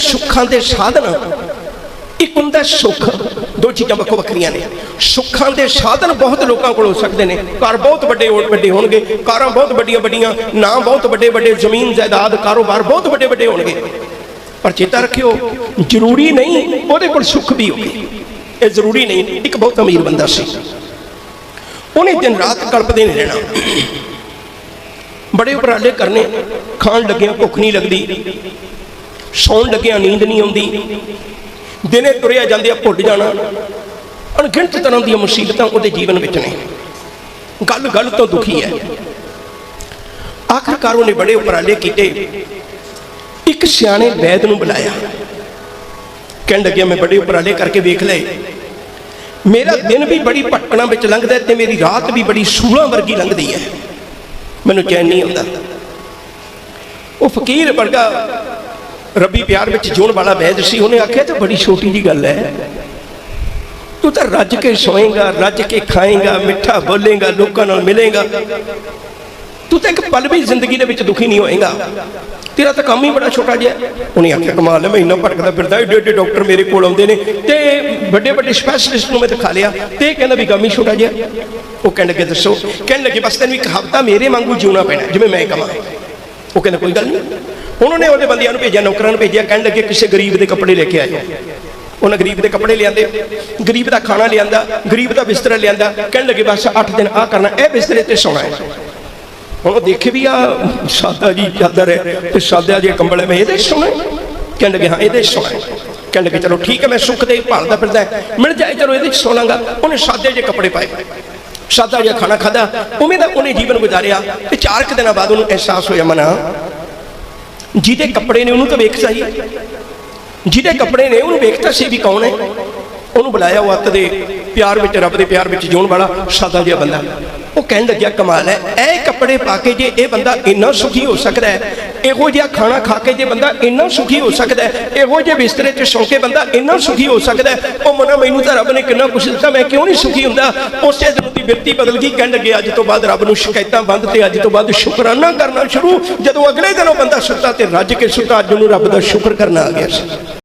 ਸੁੱਖਾਂ ਦੇ ਸਾਧਨ। ਇੱਕ ਹੁੰਦਾ ਸੁੱਖ ਦੋ ਚੀਜ਼ਾਂ ਵੱਖੋ ਵੱਖਰੀਆਂ ਨੇ। ਸੁੱਖਾਂ ਦੇ ਸਾਧਨ ਬਹੁਤ ਲੋਕਾਂ ਕੋਲ ਹੋ ਸਕਦੇ ਨੇ। ਘਰ ਬਹੁਤ ਵੱਡੇ ਵੱਡੇ ਹੋਣਗੇ। ਕਾਰਾਂ ਬਹੁਤ ਵੱਡੀਆਂ ਵੱਡੀਆਂ, ਨਾਂ ਬਹੁਤ ਵੱਡੇ ਵੱਡੇ, ਜ਼ਮੀਨ, ਜਾਇਦਾਦ, ਕਾਰੋਬਾਰ ਬਹੁਤ ਵੱਡੇ ਵੱਡੇ ਹੋਣਗੇ। ਪਰ ਚੇਤਾ ਰੱਖਿਓ, ਜ਼ਰੂਰੀ ਨਹੀਂ ਉਹਦੇ ਕੋਲ ਸੁੱਖ ਵੀ ਹੋਵੇ। ਇਹ ਜ਼ਰੂਰੀ ਨਹੀਂ, ਇੱਕ ਬਹੁਤ ਅਮੀਰ ਬੰਦਾ ਸੀ। ਉਹਨੇ ਦਿਨ ਰਾਤ ਕਲਪਦੇ ਨਹੀਂ ਰਹਿਣਾ। ਬੜੇ ਉਪਰਾਲੇ ਕਰਨੇ। ਖਾਣ ਲੱਗਿਆ ਭੁੱਖ ਨਹੀਂ ਲੱਗਦੀ। ਸੌਣ ਲੱਗਿਆ, ਨੀਂਦ ਨਹੀਂ ਆਉਂਦੀ। ਦਿਨੇ ਤੁਰਿਆ ਜਾਂਦੇ ਆ ਭੁੱਲ ਜਾਣਾ। ਅਣਗਿਣਤ ਤਰ੍ਹਾਂ ਦੀਆਂ ਮੁਸੀਬਤਾਂ ਉਹਦੇ ਜੀਵਨ ਵਿੱਚ ਨੇ। ਗੱਲ ਗੱਲ ਤੋਂ ਦੁਖੀ ਹੈ। ਆਖਰਕਾਰ ਉਹਨੇ ਬੜੇ ਉਪਰਾਲੇ ਕੀਤੇ। ਇੱਕ ਸਿਆਣੇ ਵੈਦ ਨੂੰ ਬੁਲਾਇਆ। ਕਹਿਣ ਲੱਗਿਆ, ਮੈਂ ਬੜੇ ਉਪਰਾਲੇ ਕਰਕੇ ਵੇਖ ਲਏ। ਮੇਰਾ ਦਿਨ ਵੀ ਬੜੀ ਭਟਕਣਾ ਵਿੱਚ ਲੰਘਦਾ ਹੈ ਤੇ ਮੇਰੀ ਰਾਤ ਵੀ ਬੜੀ ਸੂਲਾਂ ਵਰਗੀ ਲੰਘਦੀ ਹੈ। ਮੈਨੂੰ ਚੈਨ ਨਹੀਂ ਆਉਂਦਾ। ਉਹ ਫਕੀਰ ਵਰਗਾ ਰੱਬੀ ਪਿਆਰ ਵਿੱਚ ਜਿਉਣ ਵਾਲਾ ਵੈਦ ਸੀ, ਉਹਨੇ ਆਖਿਆ ਤੇ ਬੜੀ ਛੋਟੀ ਜੀ ਗੱਲ ਹੈ। ਤੂੰ ਤਾਂ ਰੱਜ ਕੇ ਸੋਏਗਾ, ਰੱਜ ਕੇ ਖਾਏਗਾ, ਮਿੱਠਾ ਬੋਲੇਗਾ, ਲੋਕਾਂ ਨਾਲ ਮਿਲੇਗਾ। ਤੂੰ ਤਾਂ ਇੱਕ ਪਲ ਵੀ ਜ਼ਿੰਦਗੀ ਦੇ ਵਿੱਚ ਦੁਖੀ ਨਹੀਂ ਹੋਏਗਾ। ਤੇਰਾ ਤਾਂ ਕੰਮ ਹੀ ਬੜਾ ਛੋਟਾ ਜਿਹਾ ਉਹਨੇ ਆਖਿਆ, ਕਮਾਲ ਹੈ, ਮੈਂ ਇੰਨਾ ਭਟਕਦਾ ਫਿਰਦਾ, ਏਡੇ ਏਡੇ ਡਾਕਟਰ ਮੇਰੇ ਕੋਲ ਆਉਂਦੇ ਨੇ ਤੇ ਵੱਡੇ ਵੱਡੇ ਸਪੈਸ਼ਲਿਸਟ ਨੂੰ ਮੈਂ ਦਿਖਾ ਲਿਆ ਤੇ ਕਹਿੰਦਾ ਵੀ ਕੰਮ ਹੀ ਛੋਟਾ ਜਿਹਾ ਉਹ ਕਹਿਣ ਲੱਗੇ, ਦੱਸੋ। ਕਹਿਣ ਲੱਗੇ, ਬਸ ਤੈਨੂੰ ਇੱਕ ਹਫਤਾ ਮੇਰੇ ਵਾਂਗੂ ਜਿਉਣਾ ਪੈਣਾ, ਜਿਵੇਂ ਮੈਂ ਕਮਾਂ ਉਹ ਕਹਿੰਦਾ ਕੋਈ ਗੱਲ ਨਹੀਂ। ਉਹਨਾਂ ਨੇ ਉਹਦੇ ਬੰਦਿਆਂ ਨੂੰ ਭੇਜਿਆ, ਨੌਕਰਾਂ ਨੂੰ ਭੇਜਿਆ, ਕਹਿਣ ਲੱਗੇ ਕਿਸੇ ਗਰੀਬ ਦੇ ਕੱਪੜੇ ਲੈ ਕੇ ਆਇਓ। ਉਹਨਾਂ ਗਰੀਬ ਦੇ ਕੱਪੜੇ ਲਿਆਂਦੇ, ਗਰੀਬ ਦਾ ਖਾਣਾ ਲਿਆਂਦਾ, ਗਰੀਬ ਦਾ ਬਿਸਤਰਾ ਲਿਆਂਦਾ, ਕਹਿਣ ਲੱਗੇ ਬਸ 8 ਦਿਨ ਆ ਕਰਨਾ, ਇਹ ਬਿਸਤਰੇ ਤੇ ਸੌਣਾ ਹੈ। ਹੁਣ ਉਹ ਦੇਖੇ ਵੀ ਆ ਸਾਦਾ ਜੀ ਚਾਦਰ ਹੈ ਤੇ ਸਾਦਾ ਜੇ ਕੰਬਲ ਹੈ ਮੈਂ ਇਹਦੇ 'ਚ ਸੌਣਾ ਕਹਿਣ ਲੱਗੇ, ਹਾਂ, ਇਹਦੇ ਸੌਣਾ ਕਹਿਣ ਲੱਗੇ, ਚਲੋ ਠੀਕ ਹੈ, ਮੈਂ ਸੁੱਖ ਦੇ ਭਾਲਦਾ ਫਿਰਦਾ ਹੈ। ਮਿਲ ਜਾਏ, ਚਲੋ ਇਹਦੇ 'ਚ ਸੌ ਲਾਂਗਾ ਉਹਨੇ ਸਾਦੇ ਜੇ ਕੱਪੜੇ ਪਾਏ। ਸਾਦਾ ਜਿਹਾ ਖਾਣਾ ਖਾਦਾ ਉਵੇਂ ਦਾ ਉਹਨੇ ਜੀਵਨ ਗੁਜ਼ਾਰਿਆ ਤੇ ਚਾਰ ਕੁ ਦਿਨਾਂ ਬਾਅਦ ਉਹਨੂੰ ਅਹਿਸਾਸ ਹੋਇਆ, ਮਨਾ। ਜਿਹਦੇ ਕੱਪੜੇ ਨੇ ਉਹਨੂੰ ਤਾਂ ਵੇਖ ਸਹੀ। ਜਿਹਦੇ ਕੱਪੜੇ ਨੇ ਉਹਨੂੰ ਵੇਖਤਾ ਸੀ ਵੀ ਕੌਣ ਹੈ। ਉਹਨੂੰ ਬੁਲਾਇਆ ਉਹ ਅੱਤ ਦੇ ਪਿਆਰ ਵਿੱਚ, ਰੱਬ ਦੇ ਪਿਆਰ ਵਿੱਚ ਜਿਉਣ ਵਾਲਾ ਸਾਦਾ ਜਿਹਾ ਬੰਦਾ। ਉਹ ਕਹਿਣ ਲੱਗਿਆ, ਕਮਾਲ ਹੈ, ਇਹ ਕੱਪੜੇ ਪਾ ਕੇ ਜੇ ਇਹ ਬੰਦਾ ਇੰਨਾ ਸੁਖੀ ਹੋ ਸਕਦਾ ਹੈ ਇਹੋ ਜਿਹਾ ਖਾਣਾ ਖਾ ਕੇ ਜੇ ਬੰਦਾ ਇੰਨਾ ਸੁਖੀ ਹੋ ਸਕਦਾ ਹੈ, ਇਹੋ ਜਿਹੇ ਬਿਸਤਰੇ 'ਚ ਸੌਂ ਕੇ ਬੰਦਾ ਇੰਨਾ ਸੁਖੀ ਹੋ ਸਕਦਾ ਹੈ, ਉਹ ਮਨਾ ਮੈਨੂੰ ਤਾਂ ਰੱਬ ਨੇ ਕਿੰਨਾ ਕੁਛ ਦਿੱਤਾ, ਮੈਂ ਕਿਉਂ ਨਹੀਂ ਸੁਖੀ ਹੁੰਦਾ? ਉਸੇ ਦਿਨ ਦੀ ਬਿਰਤੀ ਬਦਲ ਗਈ ਕਹਿਣ ਲੱਗੇ ਅੱਜ ਤੋਂ ਬਾਅਦ ਰੱਬ ਨੂੰ ਸ਼ਿਕਾਇਤਾਂ ਬੰਦ ਤੇ ਅੱਜ ਤੋਂ ਬਾਅਦ ਸ਼ੁਕਰਾਨਾ ਕਰਨਾ ਸ਼ੁਰੂ। ਜਦੋਂ ਅਗਲੇ ਦਿਨ ਉਹ ਬੰਦਾ ਸੁੱਤਾ ਤੇ ਰੱਜ ਕੇ ਸੁੱਤਾ, ਅੱਜ ਉਹਨੂੰ ਰੱਬ ਦਾ ਸ਼ੁਕਰ ਕਰਨਾ ਆ ਗਿਆ ਸੀ।